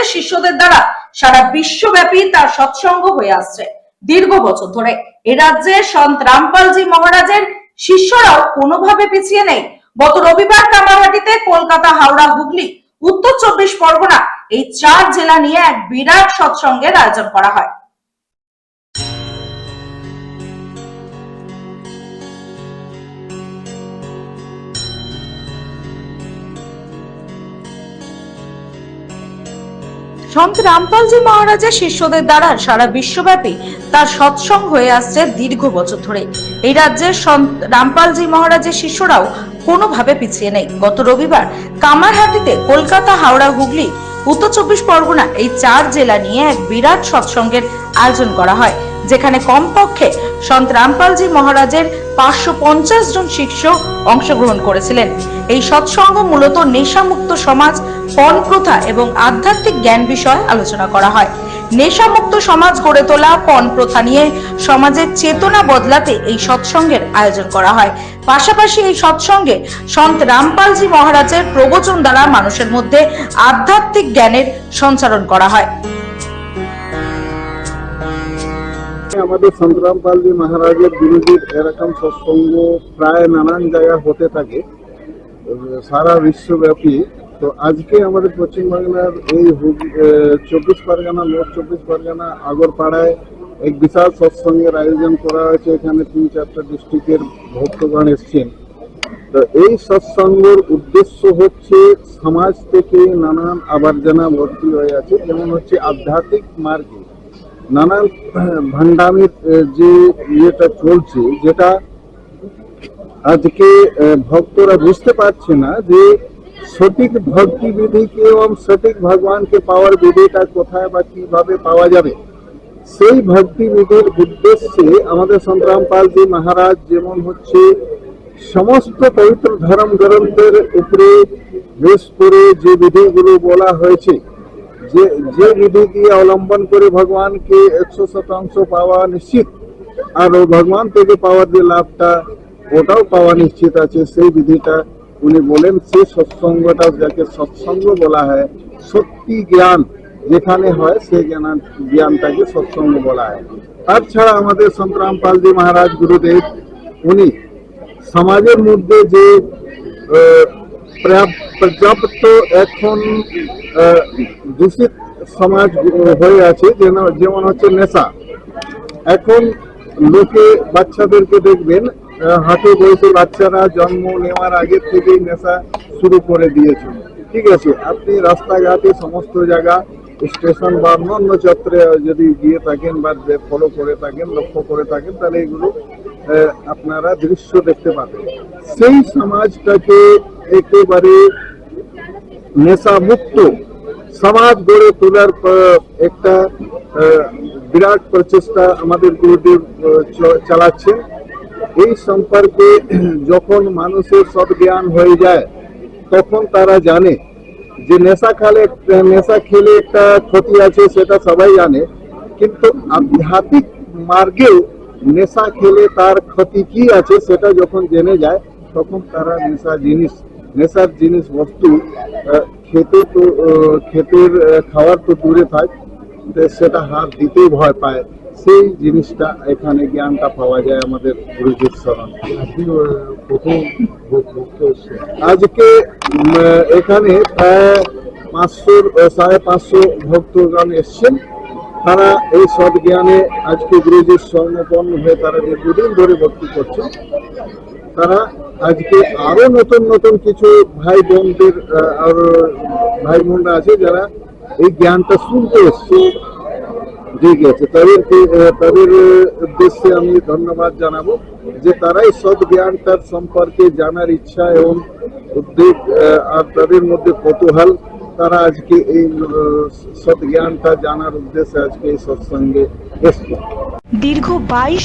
মহারাজের শিষ্যদের দ্বারা সারা বিশ্বব্যাপী তার সৎসঙ্গ হয়ে আসছে। দীর্ঘ বছর ধরে এ রাজ্যে সন্ত রামপালজি মহারাজের শিষ্যরাও কোনোভাবে পিছিয়ে নেই। গত রবিবার কামারহাটিতে কলকাতা, হাওড়া, হুগলি, উত্তর চব্বিশ পরগনা এই চার জেলা নিয়ে এক বিরাট সৎসঙ্গের আয়োজন করা হয়। সন্ত রামপালজি মহারাজের শিষ্যদের দ্বারা সারা বিশ্বব্যাপী তার সৎসঙ্গ হয়ে আসছে দীর্ঘ বছর ধরে। এই রাজ্যের সন্ত রামপালজি মহারাজের শিষ্যরাও কোনোভাবে পিছিয়ে নেই। গত রবিবার কামারহাটিতে কলকাতা, হাওড়া, হুগলি, উত্তর চব্বিশ পরগনা এই চার জেলা নিয়ে এক বিরাট সৎসঙ্গের আয়োজন করা হয়। যেখানে কমপক্ষে সন্ত রামপালজি মহারাজের পাঁচশো পঞ্চাশ জন শিষ্য অংশগ্রহণ করেছিলেন। এই সৎসঙ্গ মূলত নেশামুক্ত সমাজ, পণ প্রথা এবং আধ্যাত্মিক জ্ঞান বিষয়ে আলোচনা করা হয়। নেশামুক্ত সমাজ গড়ে তোলা, পণ প্রথা নিয়ে সমাজের চেতনা বদলাতে এই সৎসঙ্গের আয়োজন করা হয়। পাশাপাশি এই সৎসঙ্গে সন্ত রামপালজি মহারাজের প্রবচন দ্বারা মানুষের মধ্যে আধ্যাত্মিক জ্ঞানের সঞ্চারণ করা হয়। আমাদের সংগ্রাম পালজি মহারাজের বিরোধীর এরকম সৎসঙ্গ প্রায় নানান জায়গায় হতে থাকে, সারা বিশ্বব্যাপী। তো আজকে আমাদের পশ্চিমবাংলার এই চব্বিশ পরগনা নর্থ চব্বিশ পরগনা, আগরপাড়ায় এক বিশাল সৎসঙ্গের আয়োজন করা হয়েছে। এখানে তিন চারটা ডিস্ট্রিক্টের ভক্তগণ এসছেন। তো এই সৎসঙ্গের উদ্দেশ্য হচ্ছে সমাজ থেকে নানান আবর্জনা ভর্তি হয়ে আছে। যেমন হচ্ছে আধ্যাত্মিক মার্গে। নানান ভান্ডামির যে ইয়েটা চলছে, যেটা আজকে ভক্তরা বুঝতে পারছে না যে সঠিক ভক্তি বিধিকে এবং সঠিক ভগবানকে পাওয়ার বিধিটা কোথায় বা কীভাবে পাওয়া যাবে। সেই ভক্তি বিধির উদ্দেশ্যে আমাদের সংগ্রাম পালজি মহারাজ যেমন হচ্ছে, সমস্ত পবিত্র ধর্ম গ্রন্থের উপরে বেশ করে যে বিধিগুলো বলা হয়েছে যে যে বিধি দিয়ে অবলম্বন করে ভগবানকে একশো শতাংশ পাওয়া নিশ্চিত। আর ভগবান থেকে পাওয়ার যে লাভটা, ওটাও পাওয়া নিশ্চিত আছে। সেই বিধিটা উনি বলেন সেই সৎসঙ্গটা যাকে সৎসঙ্গ বলা হয়, সত্যি জ্ঞান যেখানে হয় সেই জ্ঞান, জ্ঞানটাকে সৎসঙ্গ বলা হয়। তাছাড়া আমাদের সংগ্রাম পালজি মহারাজ গুরুদেব, উনি সমাজের মধ্যে যে পর্যাপ্ত এখন দূষিত সমাজ হয়ে আছে, যেন- যেমন হচ্ছে নেশা। এখন লোকে বাচ্চাদেরকে দেখবেন হাঁটু বয়সী বাচ্চারা জন্ম নেওয়ার আগে থেকেই নেশা শুরু করে দিয়েছে ঠিক আছে, আপনি রাস্তাঘাটে সমস্ত জায়গা, স্টেশন বা অন্যান্য চত্রে যদি গিয়ে থাকেন বা ফলো করে থাকেন, লক্ষ্য করে থাকেন, তাহলে এগুলো আপনারা দৃশ্য দেখতে পাবেন। সেই সমাজটাকে একেবারে নেশা মুক্ত সমাজ গড়ে তোলার আহ, একটা আহ, বিরাট প্রচেষ্টা আমাদের গুরুদেব আহ, চ- চালাচ্ছেন এই সম্পর্কে যখন মানুষের সজ্ঞান হয়ে যায় তখন তারা জানে যে নেশা খালে নেশা খেলে একটা ক্ষতি আছে সেটা সবাই জানে কিন্তু আধ্যাত্মিক মার্গেও নেশা খেলে তার ক্ষতি কি আছে সেটা যখন জেনে যায় তখন তারা নেশা জিনিস নেশার জিনিস বস্তু খেতে তো খেতের খাওয়ার তো দূরে থাক সেটা হাত দিতেই ভয় পায়। সেই জিনিসটা এখানে জ্ঞানটা পাওয়া যায় আমাদের গুরুজির শরণ আজকে এখানে প্রায় পাঁচশো সাড়ে পাঁচশো ভক্তগণ এসছেন। তারা এই সৎ জ্ঞানে আজকে গুরুজির স্বর্ণপন্ন হয়ে তারা দীর্ঘদিন ধরে ভক্তি করছেন। তারা আজকে আরও নতুন নতুন কিছু ভাই বোনদের আর ভাই বোনরা আছে যারা এই জ্ঞানটা শুনতে এসছে ঠিক আছে। তাদেরকে তাদের উদ্দেশ্যে আমি ধন্যবাদ জানাব যে তারাই সৎ জ্ঞানটার সম্পর্কে জানার ইচ্ছা এবং উদ্বেগ আর তাদের মধ্যে কৌতূহল তারা আজকে এই সৎ জ্ঞানটা জানার উদ্দেশ্যে আজকে এই সৎসঙ্গে এসছে। দীর্ঘ বাইশ